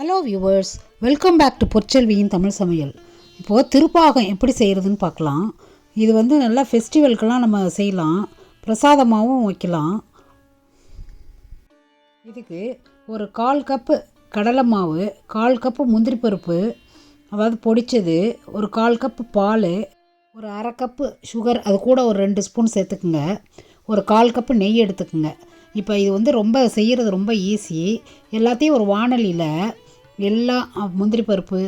Hello viewers welcome back to பொற்செல்வியின் Tamil சமையல். இப்போது திருப்பாகம் எப்படி செய்கிறதுன்னு பார்க்கலாம். இது வந்து நல்லா ஃபெஸ்டிவலுக்கெல்லாம் நம்ம செய்யலாம். பிரசாதமாகவும் வைக்கலாம். இதுக்கு ஒரு கால் கப்பு கடலை மாவு கால் கப்பு முந்திரி பருப்பு அதாவது பொடிச்சது ஒரு கால் கப்பு பால் ஒரு அரை கப்பு சுகர் அது கூட ஒரு ரெண்டு ஸ்பூன் சேர்த்துக்குங்க. ஒரு கால் கப்பு நெய் எடுத்துக்குங்க. இப்போ இது வந்து ரொம்ப செய்கிறது ரொம்ப ஈஸி எல்லாத்தையும் ஒரு வானொலியில் எல்லாம் முந்திரி பருப்பு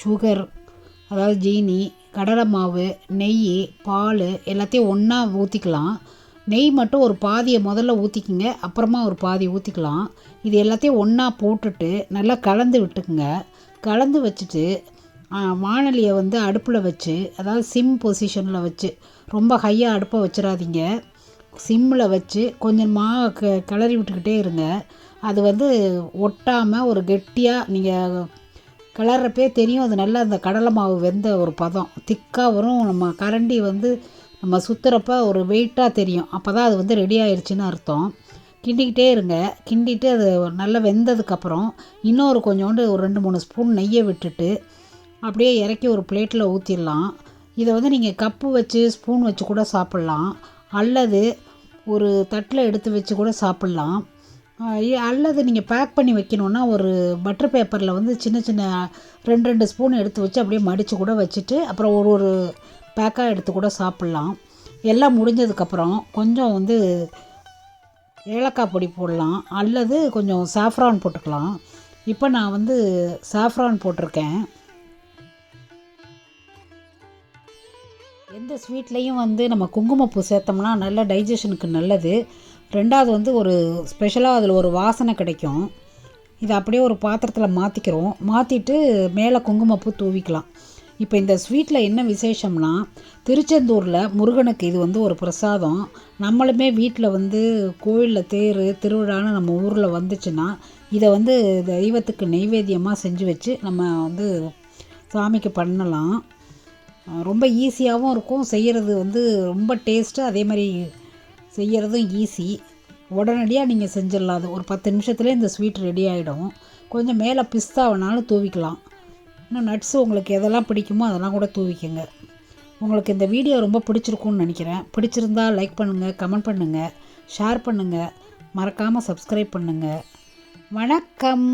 சுகர் அதாவது ஜீனி கடலை மாவு நெய் பால் எல்லாத்தையும் ஒன்றா ஊற்றிக்கலாம் நெய் மட்டும் ஒரு பாதியை முதல்ல ஊற்றிக்கிங்க அப்புறமா ஒரு பாதி ஊற்றிக்கலாம் இது எல்லாத்தையும் ஒன்றா போட்டுட்டு நல்லா கலந்து விட்டுக்குங்க. கலந்து வச்சுட்டு வானலியை வந்து அடுப்பில் வச்சு அதாவது சிம் பொசிஷனில் வச்சு ரொம்ப ஹையாக அடுப்பை வச்சிடாதீங்க. சிம்மில் வச்சு கொஞ்சமாக க கிளறி விட்டுக்கிட்டே இருங்க. அது வந்து ஒட்டாமல் ஒரு கெட்டியாக நீங்கள் கிளறப்பே தெரியும். அது நல்லா அந்த கடலை மாவு வெந்த ஒரு பதம். திக்காக வரும். நம்ம கரண்டி வந்து நம்ம சுற்றுறப்ப ஒரு வெயிட்டாக தெரியும். அப்போ தான் அது வந்து ரெடி ஆயிடுச்சுன்னு அர்த்தம். கிண்டிக்கிட்டே இருங்க. கிண்டிட்டு அது நல்லா வெந்ததுக்கப்புறம் இன்னொரு கொஞ்சோண்டு ஒரு ரெண்டு மூணு ஸ்பூன் நெய்யை விட்டுட்டு அப்படியே இறக்கி ஒரு பிளேட்டில் ஊற்றிடலாம் இதை வந்து நீங்கள் கப்பு வச்சு ஸ்பூன் வச்சு கூட சாப்பிட்லாம். அல்லது ஒரு தட்டில் எடுத்து வச்சு கூட சாப்பிட்லாம். அல்லது நீங்கள் பேக் பண்ணி வைக்கணுன்னா ஒரு பட்டர் பேப்பரில் வந்து சின்ன சின்ன ரெண்டு ரெண்டு ஸ்பூன் எடுத்து வச்சு அப்படியே மடித்து கூட வச்சுட்டு அப்புறம் ஒரு ஒரு பேக்காக எடுத்து கூட சாப்பிட்லாம். எல்லாம் முடிஞ்சதுக்கப்புறம் கொஞ்சம் வந்து ஏலக்காய் பொடி போடலாம். அல்லது கொஞ்சம் சாஃப்ரான் போட்டுக்கலாம். இப்போ நான் வந்து சாஃப்ரான் போட்டிருக்கேன். எந்த ஸ்வீட்லேயும் வந்து நம்ம குங்குமப்பூ சேர்த்தோம்னா நல்ல டைஜஷனுக்கு நல்லது. ரெண்டாவது வந்து ஒரு ஸ்பெஷலாக அதில் ஒரு வாசனை கிடைக்கும். இதை அப்படியே ஒரு பாத்திரத்தில் மாற்றிக்கிறோம் மாற்றிட்டு மேலே குங்குமப்பூ தூவிக்கலாம். இப்போ இந்த ஸ்வீட்டில் என்ன விசேஷம்னா திருச்செந்தூரில் முருகனுக்கு இது வந்து ஒரு பிரசாதம். நம்மளுமே வீட்டில் வந்து கோயிலில் தேர் திருவிழான்னு நம்ம ஊரில் வந்துச்சுன்னா இதை வந்து தெய்வத்துக்கு நெய்வேத்தியமாக செஞ்சு வச்சு நம்ம வந்து சாமிக்கு பண்ணலாம். ரொம்ப ஈஸியாகவும் இருக்கும். செய்கிறது வந்து ரொம்ப டேஸ்ட்டு அதே மாதிரி செய்கிறதும் ஈஸி. உடனடியாக நீங்கள் செஞ்சிடலாம். அது ஒரு பத்து நிமிஷத்துலேயே இந்த ஸ்வீட் ரெடி ஆகிடும் கொஞ்சம் மேலே பிஸ்தா வேணாலும் தூவிக்கலாம். இன்னும் நட்ஸு உங்களுக்கு எதெல்லாம் பிடிக்குமோ அதெல்லாம் கூட தூவிக்கங்க. உங்களுக்கு இந்த வீடியோ ரொம்ப பிடிச்சிருக்கும்னு நினைக்கிறேன். பிடிச்சிருந்தா லைக் பண்ணுங்கள் கமெண்ட் பண்ணுங்கள் ஷேர் பண்ணுங்கள் மறக்காமல் சப்ஸ்கிரைப் பண்ணுங்கள் வணக்கம்.